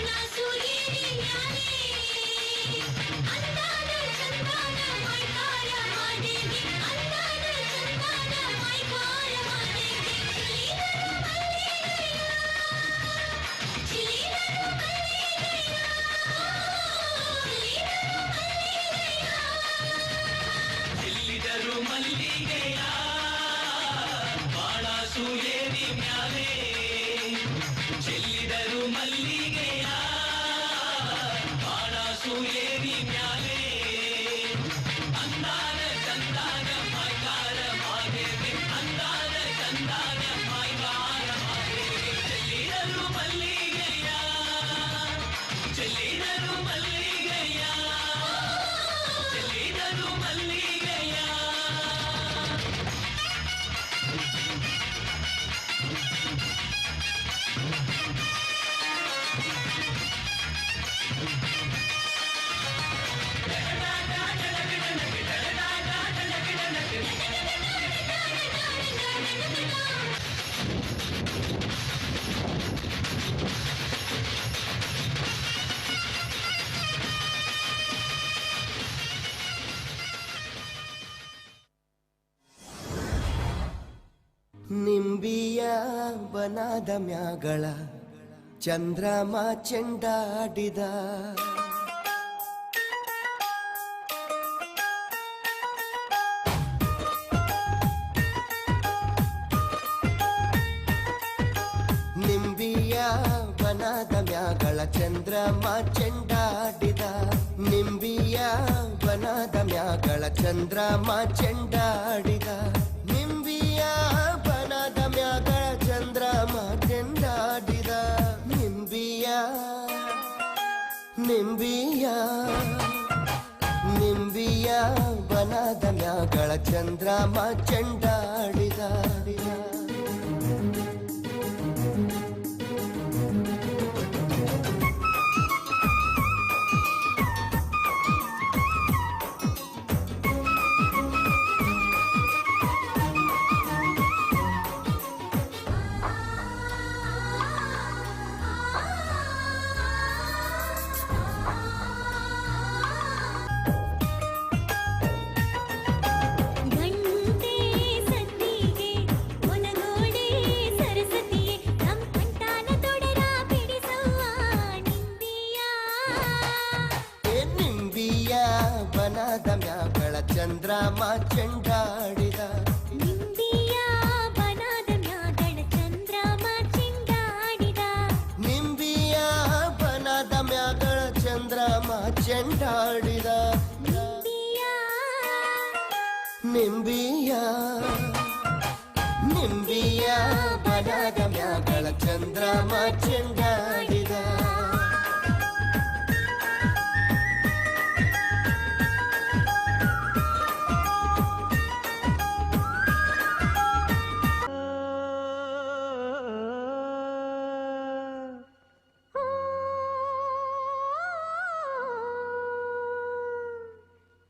அந்த ನಿಂಬಿಯ ಬನಾದ ಮ್ಯಾಗಳ ಚಂದ್ರಮ ಚೆಂಡಾಡಿದ. ನಿಂಬಿಯ ಬನದ ಮ್ಯಾಗಳ ಚಂದ್ರಮ ಚೆಂಡಾಡಿದ. ನಿಂಬಿಯ ಬನದ ಮ್ಯಾಗಳ ಚಂದ್ರಮ ಚೆಂಡಾಡಿದ. ನಿಂಬಿಯ ನಿಂಬಿಯ ಬನದ ಮ್ಯಾಗಳ ಚಂದ್ರಮ ಚೆಂಡಾಡಿದ ಬನದ ಮ್ಯಾಗಳ ಚಂದ್ರಮ ಚೆಂಡಾಡಿದ ನಿಂಬಿಯ ಬನದ ಮ್ಯಾಗಳ ಚಂದ್ರಮ ಚಿಂಗಾಡಿದ ನಿಂಬಿಯ ಬನದ ಮ್ಯಾಗಳ ಚಂದ್ರಮ ಚೆಂಡಾಡಿದ ನಿಂಬಿಯ ನಿಂಬಿಯ ನಿಂಬಿಯ ಬನದ ಮ್ಯಾಗಳ ಚಂದ್ರಮ ಚೆಂಡಾಡಿದ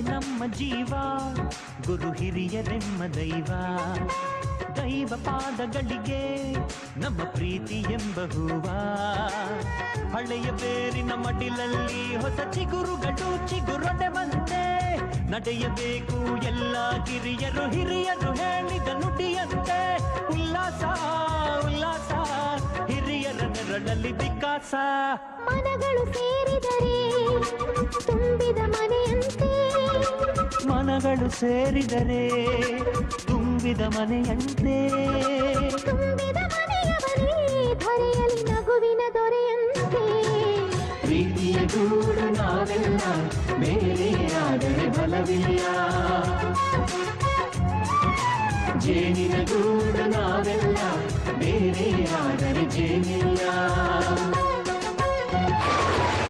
ನಮ್ಮ ಜೀವ, ಗುರು ಹಿರಿಯರೆಮ್ಮ ದೈವ. ದೈವ ಪಾದಗಳಿಗೆ ನಮ್ಮ ಪ್ರೀತಿ ಎಂಬ ಹೂವ. ಹಳೆಯ ಬೇರಿನ ಮಡಿಲಲ್ಲಿ ಹೊಸ ಚಿಗುರುಗಳು ಚಿಗುರೊಡೆ ಬಂದೆ ನಡೆಯಬೇಕು. ಎಲ್ಲ ಕಿರಿಯರು ಹಿರಿಯರು ಹೇಳಿದ ನುಡಿಯಂತೆ ಉಲ್ಲಾಸ ಉಲ್ಲಾಸ ಹಿರಿಯರ ನೆರಳಲ್ಲಿ ವಿಕಾಸ. ಮನಗಳು ಸೇರಿದರೆ ತುಂಬಿದ ಮನೆಯಂತೆ. ಮನಗಳು ಸೇರಿದರೆ ತುಂಬಿದ ಮನೆಯಂತೆ. ತುಂಬಿದ ಮನೆಯವರೇ ಧರೆಯಲಿ ಪ್ರೀತಿಯ ಗೂಡು ನಾವೆಲ್ಲ ಬೇರೆ ಆದರೆ ಬಲವಿಲ್ಲ ಜೇನಿನ ಗೂಡು ನಾವೆಲ್ಲ ಬೇರೆ ಆದರೆ ಜೇನಿಲ್ಲ